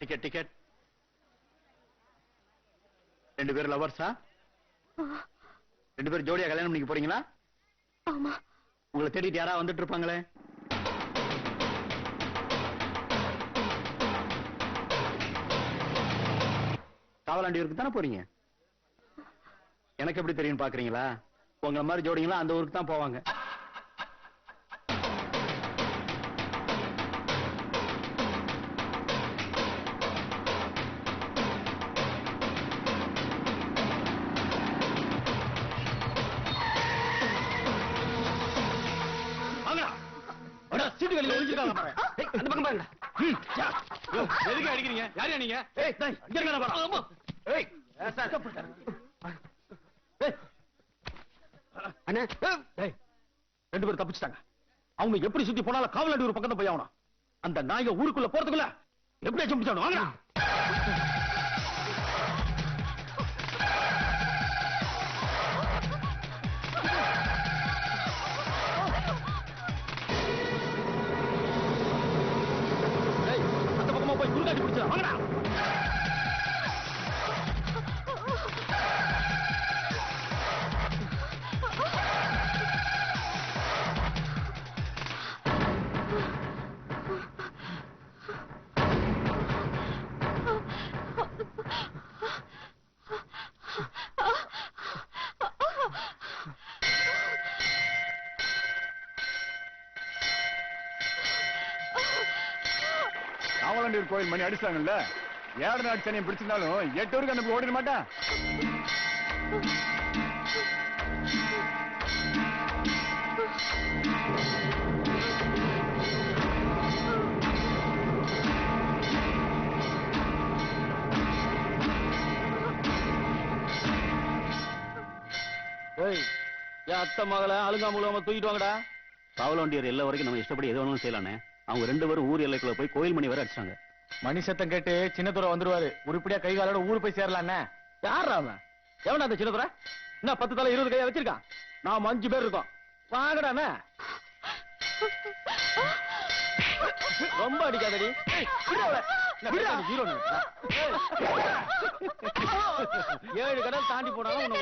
Ticket ticket ரெண்டு பேரும் லவர்ஸா ரெண்டு பேரும் ஜோடியா கல்யாணம் பண்ணிக்க போறீங்களா? ஆமா. உங்களை தேடிட்டு யாரா வந்துட்டு இருப்பாங்களே? காவலாண்டியூருக்கு தானே போறீங்க? எனக்கு எப்படி தெரியும் பாக்குறீங்களா? உங்களை மாதிரி ஜோடிங்களா அந்த ஊருக்கு தான் போவாங்க. சீட்டு வெளியில ஒளிஞ்சிருக்காங்க பாரு. அந்த பக்கம். யோ, எதுக்கு அடிக்கிறீங்க யாரையா நீங்க ஏய் டேய், இங்க இருங்கடா பாரு. ஆமா. ஏய் சார். ஏய். அண்ணே ஏய், ரெண்டு பேரும் தப்பிச்சிட்டாங்க அவங்க எப்படி சுத்தி போனாலும் காவலாண்டி ஒரு பக்கத்துல போய் ஆகணும் அந்த நாய்க ஊருக்குள்ள போறதுக்குள்ள எப்படியாச்சும் பிடிச்சாகணும் வாங்கடா காவலாண்டியர் கோயில் மணி அடிச்சாங்கல்ல? ஏழு நாட்டு சனியை பிடிச்சிருந்தாலும் எட்டு வரைக்கும் அந்த ஓடிட மாட்டான். ஏய் என் அத்தை மகளை அழுங்காமுலாம தூக்கிட்டு வாங்கடா. காவலாண்டியர் எல்லை வரைக்கும் நம்ம இஷ்டப்படி எது வேணாலும் செய்யலானே அவங்க ரெண்டு பேரும் ஊர் எல்லைக்குள்ள போய் கோயில் மணி வரை அடிச்சாங்க. மணி சத்தம் கேட்டு சின்னதுரை வந்துருவாரு. உருப்படியா கை காலோட ஊர் போய் சேரலாண்ணே யார் அவன்? எவனா அந்த சின்னதுரை? என்ன பத்து தலை இருபது கையா வச்சிருக்கான்? நாம அஞ்சு பேர் இருக்கோம். வாங்கடாண்ண. ரொம்ப அடிக்காதடி. ஏழு கடல் தாண்டி போனாலும்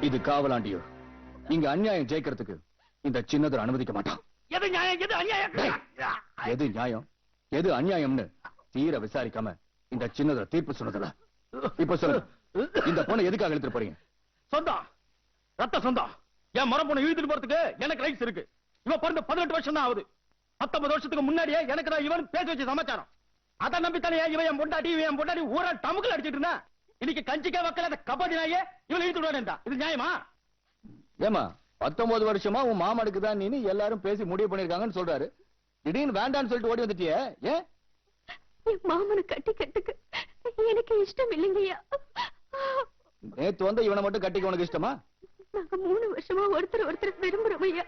இது காவலாண்டியூர். இங்க அநியாயம் ஜெயிக்கிறதுக்கு இந்த சின்னதர் அனுமதிக்க மாட்டான். எது நியாயம்? எது அநியாயம்? எது நியாயம்? எது அநியாயம்னு தீர விசாரிக்காம இந்த சின்னதர் தீர்ப்பு சொன்னதுல? இப்ப சொல்லு. இந்த பொண்ணை எதுக்காக எடுத்துட்டு போறீங்க? சொந்தம் ரத்த சொந்தம் என் மரம் பொண்ணு இழுத்துட்டு போறதுக்கு எனக்கு ரைட்ஸ் இருக்கு. இவன் பிறந்த பதினெட்டு வருஷம் தான் ஆகுது. பத்தொன்பது வருஷத்துக்கு முன்னாடியே எனக்கு தான் இவன் பேசி வச்ச சமாச்சாரம். அதை நம்பி தானே இவன் என் பொண்டாட்டி இவன் பொண்டாட்டி ஊரா டமுக்குல அடிச்சிட்டு இருந்தா இன்னைக்கு கஞ்சிக்கே வைக்கல கபடி நாயே இவன் இழுத்துட்டு வரேன்டா இது நியாயமா? ஏமா பத்தொன்பது வருஷமா உன் மாமனுக்கு தான் நீ எல்லாரும் பேசி முடிவு பண்ணிருக்காங்கன்னு சொல்றாரு. திடீர்னு வேண்டான்னு சொல்லிட்டு ஓடி வந்துட்டியே ஏன் மாமனை கட்டி கட்டுக்கு எனக்கு இஷ்டம் இல்லைங்கய்யா நேத்து வந்த இவனை மட்டும் கட்டிக்க உனக்கு இஷ்டமா? நாங்க மூணு வருஷமா ஒருத்தர் ஒருத்தர் விரும்புறோம் ஐயா.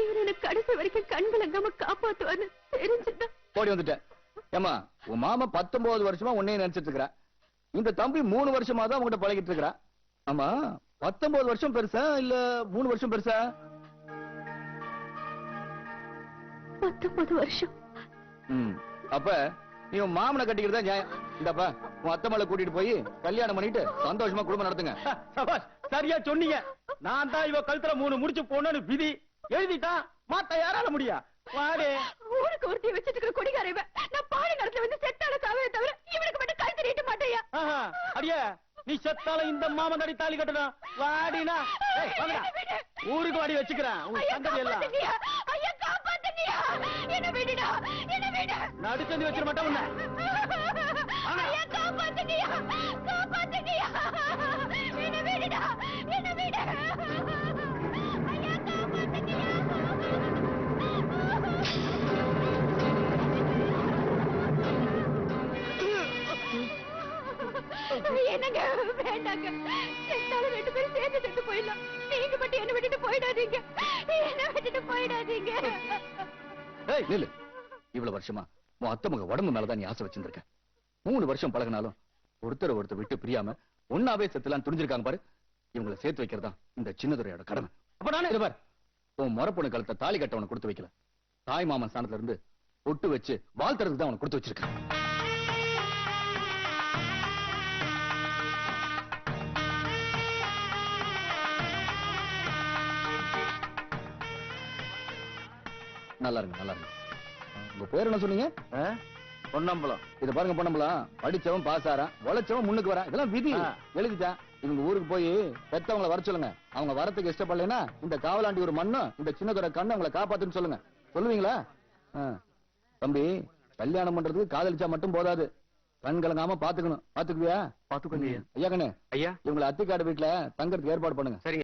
இவர் எனக்கு கடைசி வரைக்கும் கண் விளங்காம காப்பாத்துவான்னு தெரிஞ்சுதா ஓடி வந்துட்டேன். ஏமா உன் மாமா பத்தொன்பது வருஷமா உன்னைய நினைச்சிட்டு இருக்கிறா இந்த தம்பி மூணு வருஷமா தான் உங்ககிட்ட பழகிட்டு இருக்கிறா? ஆமா. பத்தொன்பது வருஷம் பெருசா இல்ல மூணு வருஷம் பெருசா? பத்தொன்பது வருஷம். ம். அப்ப நீ உன் மாமனை கட்டிக்கிறதா நியாயம்? இந்தப்பா உன் அத்தை மலை கூட்டிட்டு போய் கல்யாணம் பண்ணிட்டு சந்தோஷமா குடும்பம் நடத்துங்க. சபாஷ் சரியா சொன்னீங்க. நான் தான் இவ கழுத்துல மூணு முடிச்சு போனேன்னு விதி. எழுதிட்டான் மாத்த யாரால முடியா? வாடே ஊருக்கு ஒருத்தி வச்சிட்டு இருக்கிற கொடிகார இவன் நான் பாடி நடத்துல வந்து செத்தால சாவே தவிர இவனுக்கு மட்டும் கழுத்து நீட்ட மாட்டேயா அடியே நீ செத்தால இந்த மாமன் தடி தாலி கட்டணும் வாடினா. ஊருக்கு வாடி வச்சுக்கிறேன் உன் சந்ததி எல்லாம். ஐயா, காப்பாத்துங்கய்யா. என்னை விடுடா, என்னை விடு. மாட்டேன் உன்னை. ஐயா, காப்பாத்துங்கய்யா, என்னங்க? வேண்டாங்க. செத்தாலும் ரெண்டு பேரும் சேர்ந்து செத்து போயிடலாம். நீங்க மட்டும் என்ன விட்டுட்டு போயிடாதீங்க. என்ன விட்டுட்டு போயிடாதீங்க. ஏய் நில்லு. இவ்வளவு வருஷமா உன் அத்தை உடம்பு மேலதான் நீ ஆசை வச்சிருந்திருக்க. மூணு வருஷம் பழகினாலும் ஒருத்தர் ஒருத்தர் விட்டு பிரியாம ஒன்னாவே செத்துலாம் துணிஞ்சிருக்காங்க பாரு. இவங்களை சேர்த்து வைக்கிறதா இந்த சின்னதுரையோட கடமை. அப்ப நானே இது உன் முறப்பொண்ணு கழுத்தை தாலி கட்ட உனக்கு கொடுத்து வைக்கல. தாய் மாமன் ஸ்தானத்துல இருந்து ஒட்டு வச்சு வாழ்த்துறதுக்கு தான் உனக்கு கொடுத்து வச்சிருக்கான். நல்லா இருங்க நல்லா இருங்க உங்க பேர் என்ன சொன்னீங்க? பொன்னம்பலம். இத பாருங்க பொண்ணம்பலாம் படிச்சவன் பாஸ் ஆறான் உழைச்சவன் முன்னுக்கு வரான். இதெல்லாம் விதி. ஆ. எழுதிட்டேன் இவங்க ஊருக்கு போய் பெத்தவங்கள வர சொல்லுங்க. அவங்க வரத்துக்கு இஷ்டப்படலைன்னா இந்த காவலாண்டி ஒரு மண்ணும் இந்த சின்னதோட கண்ணு அவங்கள காப்பாத்துன்னு சொல்லுங்க. சொல்லுவீங்களா. தம்பி கல்யாணம் பண்றதுக்கு காதலிச்சா மட்டும் போதாது. கண் கலங்காம பாத்துக்கணும். பாத்துக்குவியா? பாத்துக்கோங்க ஐயா. கண்ணு. ஐயா. இவங்களை அத்திக்காடு வீட்டுல தங்கறதுக்கு ஏற்பாடு பண்ணுங்க. சரிங்க.